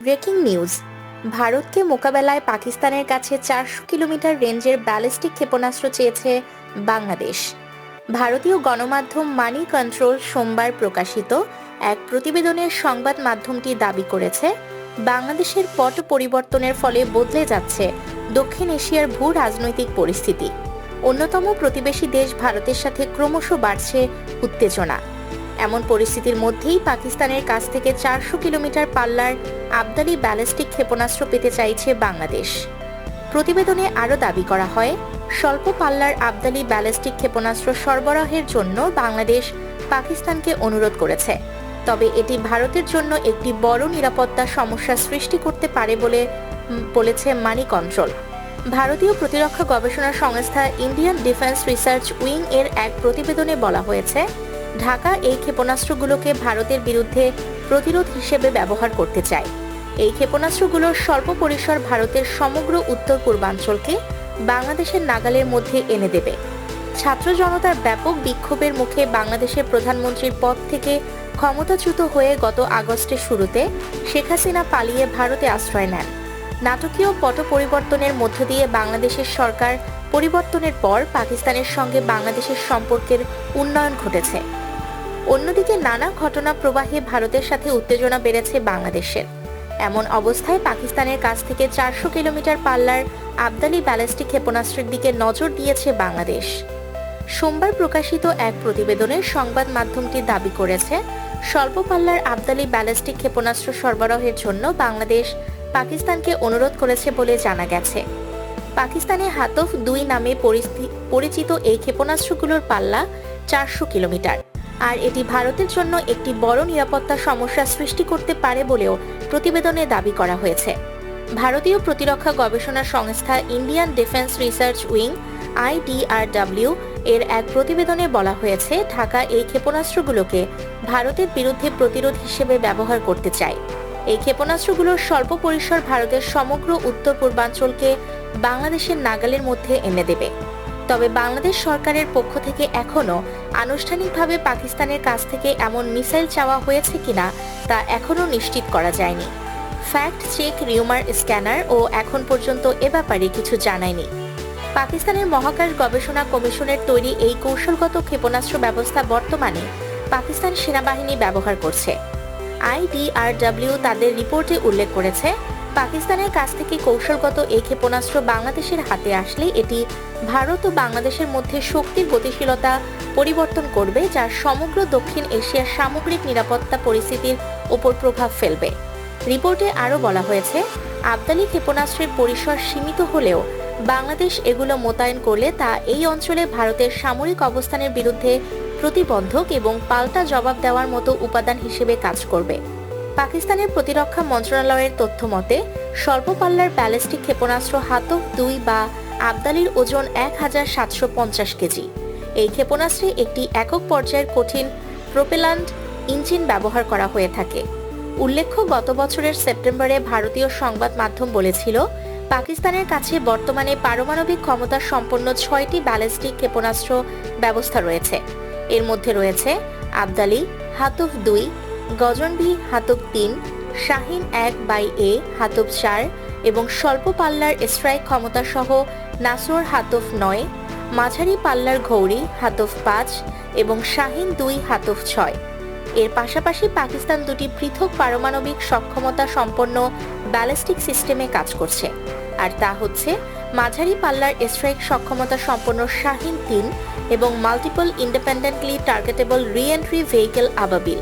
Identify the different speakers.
Speaker 1: Breaking news. ভারতকে মোকাবেলায় পাকিস্তানের কাছে চারশো কিলোমিটার রেঞ্জের ব্যালিস্টিক ক্ষেপণাস্ত্র চেয়েছে বাংলাদেশ। ভারতীয় গণমাধ্যম মানি কন্ট্রোল সোমবার প্রকাশিত এক প্রতিবেদনের সংবাদ মাধ্যমটি দাবি করেছে, বাংলাদেশের পট পরিবর্তনের ফলে বদলে যাচ্ছে দক্ষিণ এশিয়ার ভূ রাজনৈতিক পরিস্থিতি। অন্যতম প্রতিবেশী দেশ ভারতের সাথে ক্রমশ বাড়ছে উত্তেজনা। এমন পরিস্থিতির মধ্যেই পাকিস্তানের কাছ থেকে চারশো কিলোমিটার পাল্লার আবদালি ব্যালিস্টিক ক্ষেপণাস্ত্র পেতে চাইছে বাংলাদেশ। প্রতিবেদনে আরও দাবি করা হয়, স্বল্প পাল্লার আবদালি ব্যালিস্টিক ক্ষেপণাস্ত্র সরবরাহের জন্য বাংলাদেশ পাকিস্তানকে অনুরোধ করেছে। তবে এটি ভারতের জন্য একটি বড় নিরাপত্তা সমস্যা সৃষ্টি করতে পারে বলে বলেছে মানি কন্ট্রোল। ভারতীয় প্রতিরক্ষা গবেষণা সংস্থা ইন্ডিয়ান ডিফেন্স রিসার্চ উইং এর এক প্রতিবেদনে বলা হয়েছে, ঢাকা এই ক্ষেপণাস্ত্রগুলোকে ভারতের বিরুদ্ধে প্রতিরোধ হিসেবে ব্যবহার করতে চায়। এই ক্ষেপণাস্ত্রগুলোর স্বল্প পরিসর ভারতের সমগ্র উত্তর পূর্বাঞ্চলকে বাংলাদেশের নাগালের মধ্যে এনে দেবে। ছাত্র জনতার ব্যাপক বিক্ষোভের মুখে বাংলাদেশের প্রধানমন্ত্রীর পদ থেকে ক্ষমতাচ্যুত হয়ে গত আগস্টের শুরুতে শেখ হাসিনা পালিয়ে ভারতে আশ্রয় নেন। নাটকীয় পট পরিবর্তনের মধ্য দিয়ে বাংলাদেশের সরকার পরিবর্তনের পর পাকিস্তানের সঙ্গে বাংলাদেশের সম্পর্কের উন্নয়ন ঘটেছে। অন্যদিকে নানা ঘটনা প্রবাহে ভারতের সাথে উত্তেজনা বেড়েছে বাংলাদেশের। এমন অবস্থায় পাকিস্তানের কাছ থেকে চারশো কিলোমিটার পাল্লার আবদালি ব্যালিস্টিক ক্ষেপণাস্ত্রের দিকে নজর দিয়েছে বাংলাদেশ। সোমবার প্রকাশিত এক প্রতিবেদনে সংবাদ মাধ্যমটি দাবি করেছে, স্বল্প পাল্লার আবদালি ব্যালিস্টিক ক্ষেপণাস্ত্র সরবরাহের জন্য বাংলাদেশ পাকিস্তানকে অনুরোধ করেছে বলে জানা গেছে। পাকিস্তানে হাতফ দুই নামে পরিচিত এই ক্ষেপণাস্ত্রগুলোর পাল্লা চারশো কিলোমিটার। আর এটি ভারতের জন্য একটি বড় নিরাপত্তা সমস্যা সৃষ্টি করতে পারে বলেও প্রতিবেদনে দাবি করা হয়েছে। ভারতীয় প্রতিরক্ষা গবেষণা সংস্থা Indian defence research wing, IDRW, এর এক প্রতিবেদনে বলা হয়েছে, ঢাকা এই ক্ষেপণাস্ত্রগুলোকে ভারতের বিরুদ্ধে প্রতিরোধ হিসেবে ব্যবহার করতে চায়। এই ক্ষেপণাস্ত্রগুলোর স্বল্প পরিসর ভারতের সমগ্র উত্তর পূর্বাঞ্চলকে বাংলাদেশের নাগালের মধ্যে এনে দেবে। তবে বাংলাদেশ সরকারের পক্ষ থেকে এখনও আনুষ্ঠানিকভাবে পাকিস্তানের কাছ থেকে এমন মিসাইল চাওয়া হয়েছে কিনা তা এখনও নিশ্চিত করা যায়নি। ফ্যাক্ট চেক, রিউমার স্ক্যানার ও এখন পর্যন্ত এ ব্যাপারে কিছু জানায়নি। পাকিস্তানের মহাকাশ গবেষণা কমিশনের তৈরি এই কৌশলগত ক্ষেপণাস্ত্র ব্যবস্থা বর্তমানে পাকিস্তান সেনাবাহিনী ব্যবহার করছে। আইডিআরডব্লিউ তাদের রিপোর্টে উল্লেখ করেছে পাকিস্তানের কাছ থেকে কৌশলগত এই ক্ষেপণাস্ত্র বাংলাদেশের হাতে আসলে এটি ভারত ও বাংলাদেশের মধ্যে শক্তির গতিশীলতা পরিবর্তন করবে, যা সমগ্র দক্ষিণ এশিয়ার সামগ্রিক নিরাপত্তা পরিস্থিতির ওপর প্রভাব ফেলবে। রিপোর্টে আরও বলা হয়েছে, আবদালি ক্ষেপণাস্ত্রের পরিসর সীমিত হলেও বাংলাদেশ এগুলো মোতায়েন করলে তা এই অঞ্চলে ভারতের সামরিক অবস্থানের বিরুদ্ধে প্রতিবন্ধক এবং পাল্টা জবাব দেওয়ার মতো উপাদান হিসেবে কাজ করবে। পাকিস্তানের প্রতিরক্ষা মন্ত্রণালয়ের তথ্য মতে স্বল্প পাল্লার ব্যালিস্টিক ক্ষেপণাস্ত্র হাতক দুই বা আবদালির ওজন এক হাজার সাতশো পঞ্চাশ কেজি। এই ক্ষেপণাস্ত্রে একটি একক পর্যায়ের কঠিন প্রোপেলান্ট ইঞ্জিন ব্যবহার করা হয়ে থাকে। উল্লেখ্য, গত বছরের সেপ্টেম্বরে ভারতীয় সংবাদ মাধ্যম বলেছিল, পাকিস্তানের কাছে বর্তমানে পারমাণবিক ক্ষমতা সম্পন্ন ছয়টি ব্যালিস্টিক ক্ষেপণাস্ত্র ব্যবস্থা রয়েছে। এর মধ্যে রয়েছে আবদালি, হাতুফ দুই গজনভি হাতুফ তিন, শাহিন এক বাই এ হাতুফ চার এবং স্বল্প পাল্লার স্ট্রাইক ক্ষমতা সহ নাসর হাতুফ নয়, মাঝারি পাল্লার ঘৌরি হাতুফ পাঁচ এবং শাহিন দুই হাতুফ ছয়। এর পাশাপাশি পাকিস্তান দুটি পৃথক পারমাণবিক সক্ষমতা সম্পন্ন ব্যালিস্টিক সিস্টেমে কাজ করছে। আর তা হচ্ছে মাঝারি পাল্লার স্ট্রাইক সক্ষমতা সম্পন্ন শাহিন তিন এবং multiple independently targetable reentry vehicle Ababeel